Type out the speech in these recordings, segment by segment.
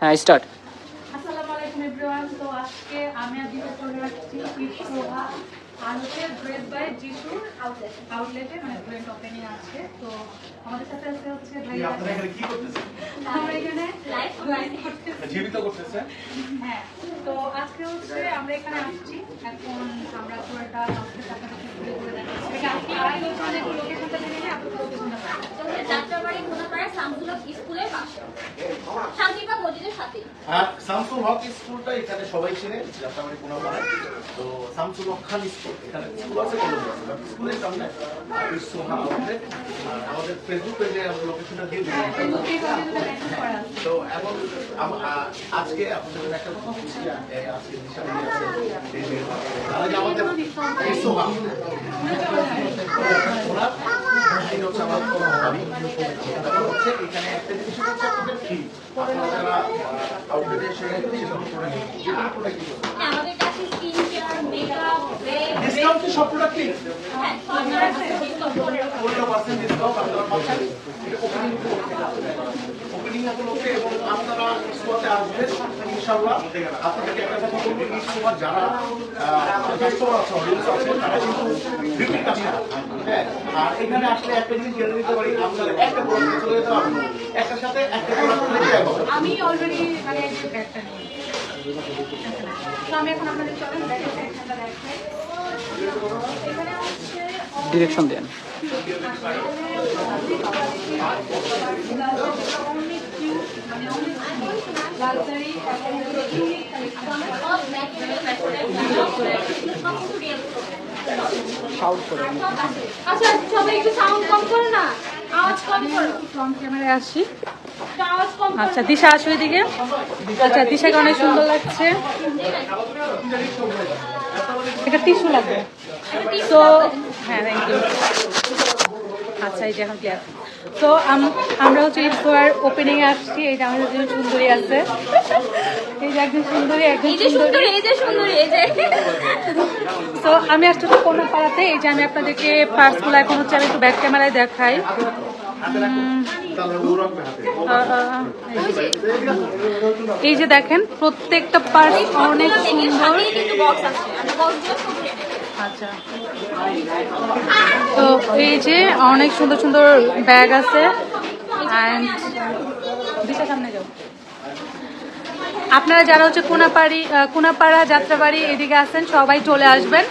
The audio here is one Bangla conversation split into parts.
হ্যাঁ স্টার্ট আসসালামু আলাইকুম এভরিওয়ান তো আজকে আমি চলে শোভা বাই যিশুর আউটলেটে মানে ওপেনিং আছে তো আমাদের সাথে আছে হচ্ছে ভাইয়া। আপনারা এখানে কি করতেছেন? আমরা এখানে লাইভ করতেছি। জীবিত করতেছে? হ্যাঁ। তো আজকে হচ্ছে আমরা এখানে আসছি। এখন আমরা পুরোটা ঘুরে ঘুরে দেখাচ্ছি শামসুল হক স্কুলটা এখানে সবাই চেনে, যাত্রাবাড়ি কোনাপাড়ায় তো শামসুল হক স্কুল এখানে স্কুল আছে স্কুলের সামনে আমাদের ফেসবুক আমরা লোকেশনটা দিয়ে তো আ- আজকে আপনাদের একটা কথা আজকে আমাদের আমাদের কাছে স্কিন ডিসকাউন্ট সব প্রোডাক্ট কি? হ্যাঁ আসলে একটা জিনিস জেনে নিতে পারি আপনারা একটা আমি অলরেডি মানে তো আমি এখন আপনাদের চলেন ব্যাগের সেকশনটা দেখাই এখানে হচ্ছে ডিরেকশন দেন করে আচ্ছা সবাই একটু সাউন্ড কম করো না আওয়াজ কম করো। ফ্রন্ট ক্যামেরায় আসি। আচ্ছা দিশা আসো এদিকে। আচ্ছা দিশাকে অনেক সুন্দর লাগছে। এটা টিস্যু লাগবে। তো হ্যাঁ থ্যাংক ইউ আচ্ছা এই যে এখন ক্লিয়ার তো আমরা হচ্ছে ইফতার ওপেনিং এ আসছি। এই যে আমাদের দুজন সুন্দরী আছে। এই যে একজন সুন্দরী একজন এই যে সুন্দর। এই যে সুন্দর এই যে। তো আমি আসছি তো কোনো পাড়াতে। এই যে আমি আপনাদেরকে পার্সগুলো এখন হচ্ছে আমি একটু ব্যাক ক্যামেরায় দেখাই। এই যে দেখেন, প্রত্যেকটা পার্স অনেক সুন্দর। আচ্ছা। তো এই যে অনেক সুন্দর সুন্দর ব্যাগ আছে। আপনারা যারা হচ্ছে কোনাপাড়ি কোনাপাড়া যাত্রাবাড়ি এদিকে আসেন সবাই চলে আসবেন।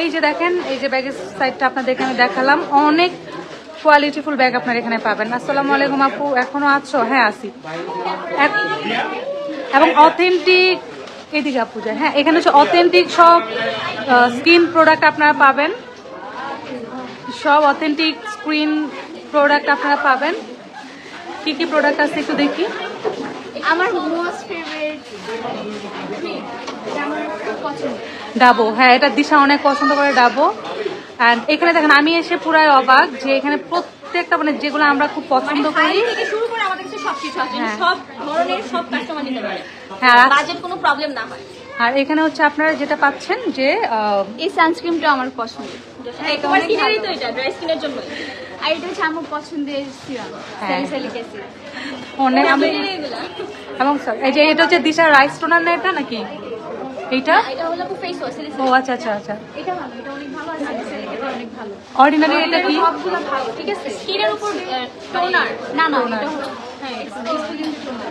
এই যে দেখেন, এই যে ব্যাগের সাইডটা আপনাদেরকে আমি দেখালাম। অনেক কোয়ালিটিফুল ব্যাগ আপনারা এখানে পাবেন। আসসালামু আলাইকুম আপু এখনও আছো? হ্যাঁ আসি এবং অথেন্টিক এদিকে আপু যায় হ্যাঁ এখানে হচ্ছে অথেন্টিক সব স্কিন প্রোডাক্ট আপনারা পাবেন। সব অথেন্টিক স্ক্রিন প্রোডাক্ট আপনারা পাবেন। কি কি প্রোডাক্ট আছে একটু দেখি। আমার মোস্ট ফেভারিট ডাবো। হ্যাঁ এটা দিশা অনেক পছন্দ করে ডাবো। অ্যান্ড এখানে দেখেন আমি এসে পুরাই অবাক যে এখানে প্রত্যেকটা মানে যেগুলো আমরা খুব পছন্দ করি। শুরু করে আমাদের কাছে সবকিছু আছে। হ্যাঁ। সব ধরনের সব কাস্টমার নিতে পারে। হ্যাঁ। বাজেট কোনো প্রবলেম না হয়। আর এখানে হচ্ছে আপনারা যেটা পাচ্ছেন যে এই সানস্ক্রিনটা আমার পছন্দ। আর এটা হচ্ছে আমার পছন্দের সিরাম হ্যাঁ। অ্যাসিড অনেক এবং স্যার এই যে এটা হচ্ছে দিশা রাইস টোনার না এটা নাকি? এইটা? এটা হলো ফেস ওয়াশ ও আচ্ছা আচ্ছা আচ্ছা। এটা ভালো এটা অনেক ভালো আর এটা অনেক ভালো। অর্ডিনারি এটা কি? সবগুলো ভালো ঠিক আছে? স্কিনের উপর টোনার না না এটা হলো হ্যাঁ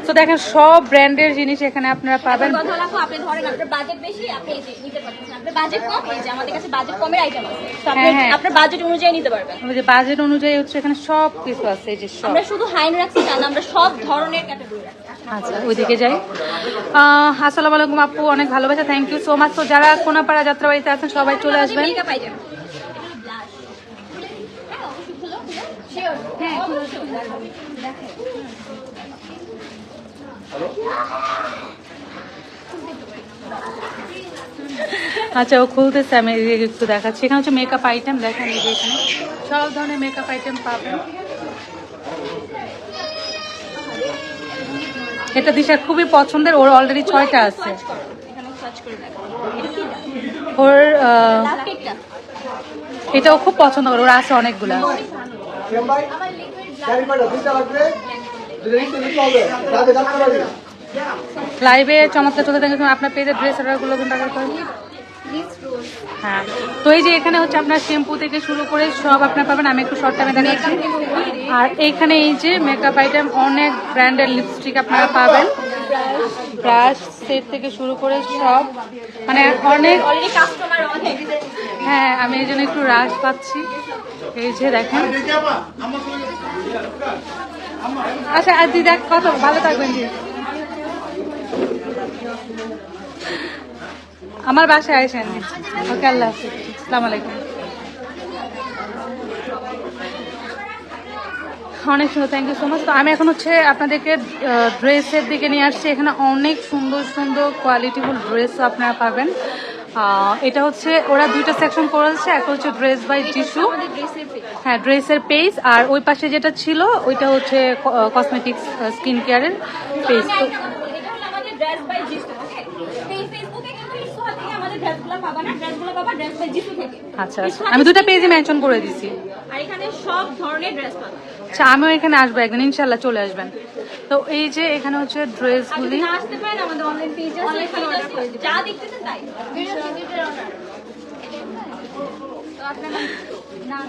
তো দেখেন সব ব্র্যান্ডের জিনিস এখানে আপনারা পাবেন। কথা হলো আপনি ধরেন আপনার বাজেট বেশি আপনি এই যে নিতে পারতেছেন। আপনার বাজেট কম এই যে আমাদের কাছে বাজেট কমের আইটেম আছে। তো আপনি হ্যাঁ, হ্যাঁ। আপনার বাজেট অনুযায়ী নিতে পারবেন। বাজেট অনুযায়ী হচ্ছে এখানে সব কিছু আছে এই যে সব। আমরা শুধু হাইন রাখছি না আমরা সব ধরনের ক্যাটাগরি রাখছি আচ্ছা ওইদিকে যাই। আসসালামু আলাইকুম আপু অনেক ভালোবাসা থ্যাংক ইউ সো মাচ তো যারা কোনাপাড়া যাত্রাবাড়িতে আছেন সবাই চলে আসবেন। হ্যাঁ শিওর হ্যাঁ অবশ্যই আচ্ছা ও খুলতেছে আমি একটু দেখাচ্ছি। এখানে হচ্ছে মেকআপ আইটেম দেখেন এই যে এখানে। সব ধরনের মেকআপ আইটেম পাবেন। এটা দিশার খুবই পছন্দের ওর অলরেডি ছয়টা আছে ওর আহ, লাভ কেকটা এটাও খুব পছন্দ করে ওর আছে অনেকগুলা লাইভে চমৎকার চলতে থাকে আপনার পেজের ড্রেস অর্ডারগুলো কিন্তু হ্যাঁ। তো এই যে এখানে হচ্ছে আপনার শ্যাম্পু থেকে শুরু করে সব আপনার পাবেন। আমি একটু শর্ট টাইমে দেখাচ্ছি। আর এইখানে এই যে মেকআপ আইটেম অনেক ব্র্যান্ডের লিপস্টিক আপনারা পাবেন। ব্রাশ সেট থেকে শুরু করে সব। মানে অনেক হ্যাঁ আমি এই জন্য একটু রাশ পাচ্ছি। এই যে দেখেন। আচ্ছা আর দি দেখ কত ভালো থাকবেন। জি আমার বাসায় আসেন। ওকে, আল্লাহ হাফিজ। আসসালামু আলাইকুম। অনেক সুন্দর থ্যাংক ইউ সো মাচ তো আমি এখন হচ্ছে আপনাদেরকে ড্রেসের দিকে নিয়ে আসছি। এখানে অনেক সুন্দর সুন্দর কোয়ালিটিফুল ড্রেস আপনারা পাবেন। এটা হচ্ছে, ওরা দুইটা সেকশন করেছে। একটা হচ্ছে ড্রেস বাই টিস্যু হ্যাঁ ড্রেসের পেজ আর ওই পাশে যেটা ছিল, ওইটা হচ্ছে কসমেটিক্স স্কিন কেয়ারের পেজ তো এটা হলো আমাদের ড্রেস বাই জিসু ওকে এই ফেসবুকে কিন্তু ইসোহা থেকে আমাদের ড্রেসগুলো পাবা না ড্রেসগুলো পাবা ড্রেস বাই জিসু থেকে। আচ্ছা আচ্ছা। আমি দুটা পেজই মেনশন করে দিছি। আর এখানে সব ধরনের ড্রেস পাবে। আচ্ছা আমিও এখানে আসব একদিন ইনশাল্লাহ চলে আসবেন। তো এই যে এখানে হচ্ছে ড্রেসগুলি। আসতে পারেন আমাদের অনলাইন পেজ আছে অনলাইন এখানে অর্ডার করে দিবেন। যা দেখতেছেন তাই। নাম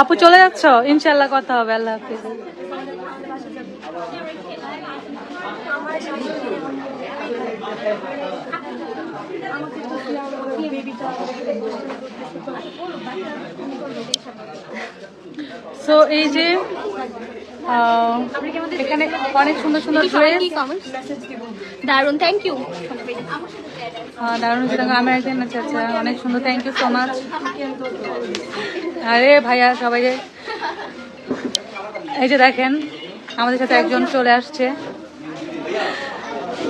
আপু চলে যাচ্ছ? ইনশাল্লাহ কথা হবে আল্লাহ হাফিজ। সো এই যে এখানে অনেক সুন্দর সুন্দর ড্রেস দারুণ থ্যাংক ইউ হচ্ছে আমি একদিন আচ্ছা আচ্ছা অনেক সুন্দর থ্যাংক ইউ সো মাচ আরে ভাইয়া সবাই যে এই যে দেখেন আমাদের সাথে একজন চলে আসছে।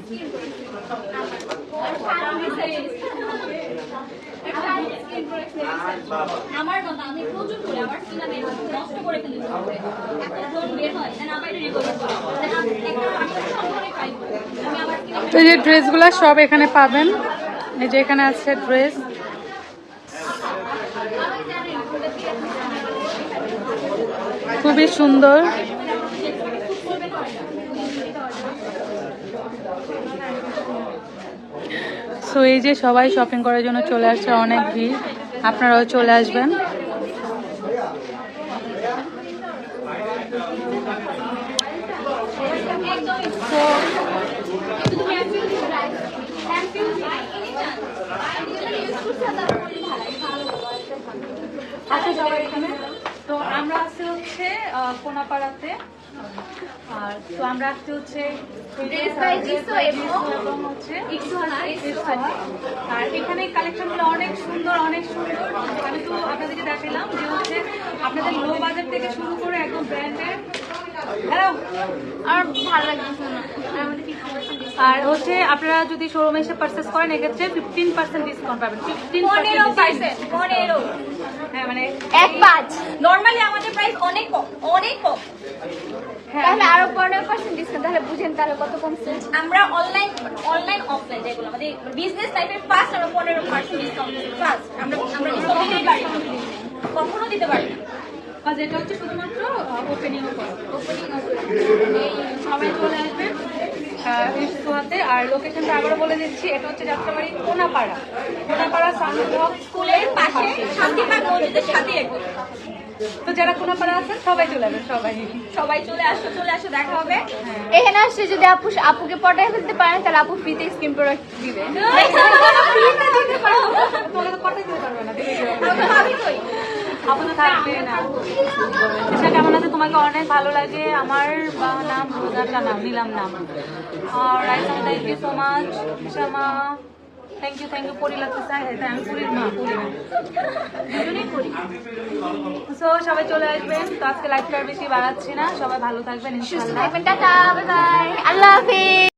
স্কিন তো যে ড্রেসগুলো সব এখানে পাবেন। এই যে এখানে আছে ড্রেস। খুবই সুন্দর। সো এই যে সবাই শপিং করার জন্য চলে আসছে অনেক ভিড়। আপনারাও চলে আসবেন। আচ্ছা সবাই এখানে। তো আমরা আসছি হচ্ছে কোনাপাড়াতে। আর তো আমরা আসছি হচ্ছে এবং হচ্ছে। আর এখানে কালেকশনগুলো অনেক সুন্দর অনেক সুন্দর। আমি তো আপনাদেরকে দেখালাম যে হচ্ছে আপনাদের লো বাজার থেকে শুরু করে একদম ব্র্যান্ডের আর ভালো লাগছে না। আর আর হচ্ছে আপনারা যদি শোরুমে এসে পারচেস করেন এক্ষেত্রে ফিফটিন পার্সেন্ট ডিসকাউন্ট পাবেন। ফিফটিন পনেরো পার্সেন্ট পনেরো। হ্যাঁ মানে এক পাঁচ। নর্মালি আমাদের প্রাইস অনেক কম অনেক কম। হ্যাঁ তাহলে আরও পনেরো পার্সেন্ট ডিসকাউন্ট তাহলে বুঝেন তাহলে কত কমছে আমরা অনলাইন অনলাইন অফলাইন যেগুলো আমাদের বিজনেস টাইপের ফার্স্ট আমরা পনেরো পার্সেন্ট ডিসকাউন্ট ফার্স্ট আমরা আমরা ডিসকাউন্ট দিতে পারি। কখনো দিতে পারি না। কাজ এটা হচ্ছে শুধুমাত্র ওপেনিং ওপেনিং এই সবাই চলে আসবেন ইস্তুয়াতে আর লোকেশনটা আবারও বলে দিচ্ছি এটা হচ্ছে যাত্রাবাড়ি কোনাপাড়া। কোনাপাড়া সাউন্ড স্কুলের পাশে শান্তিপাক মসজিদের সাথে তো যারা কোনাপাড়া আছেন সবাই চলে আসবেন সবাই। সবাই চলে আসো চলে আসো দেখা হবে। এখানে আসছে যদি আপু আপুকে পটায় ফেলতে পারেন তাহলে আপু ফ্রিতে স্কিন প্রোডাক্ট দিবে। তোমরা তো কথাই বলতে পারবে না থাকবে না। আচ্ছা কেমন আছে? তোমাকে অনেক ভালো লাগে। আমার বা নাম রোজাটা নাম নিলাম নাম। আর রাইসামা thank you so much Shyama thank you thank you পরি হ্যাঁ হ্যাঁ, আমি পুরীর মা পুরী না দুজনেই করি সো সবাই চলে আসবেন। তো আজকে লাইফটা বেশি বাড়াচ্ছি না। সবাই ভালো থাকবেন সুস্থ থাকবেন। টাটা বাই বাই আল্লাহ হাফিজ।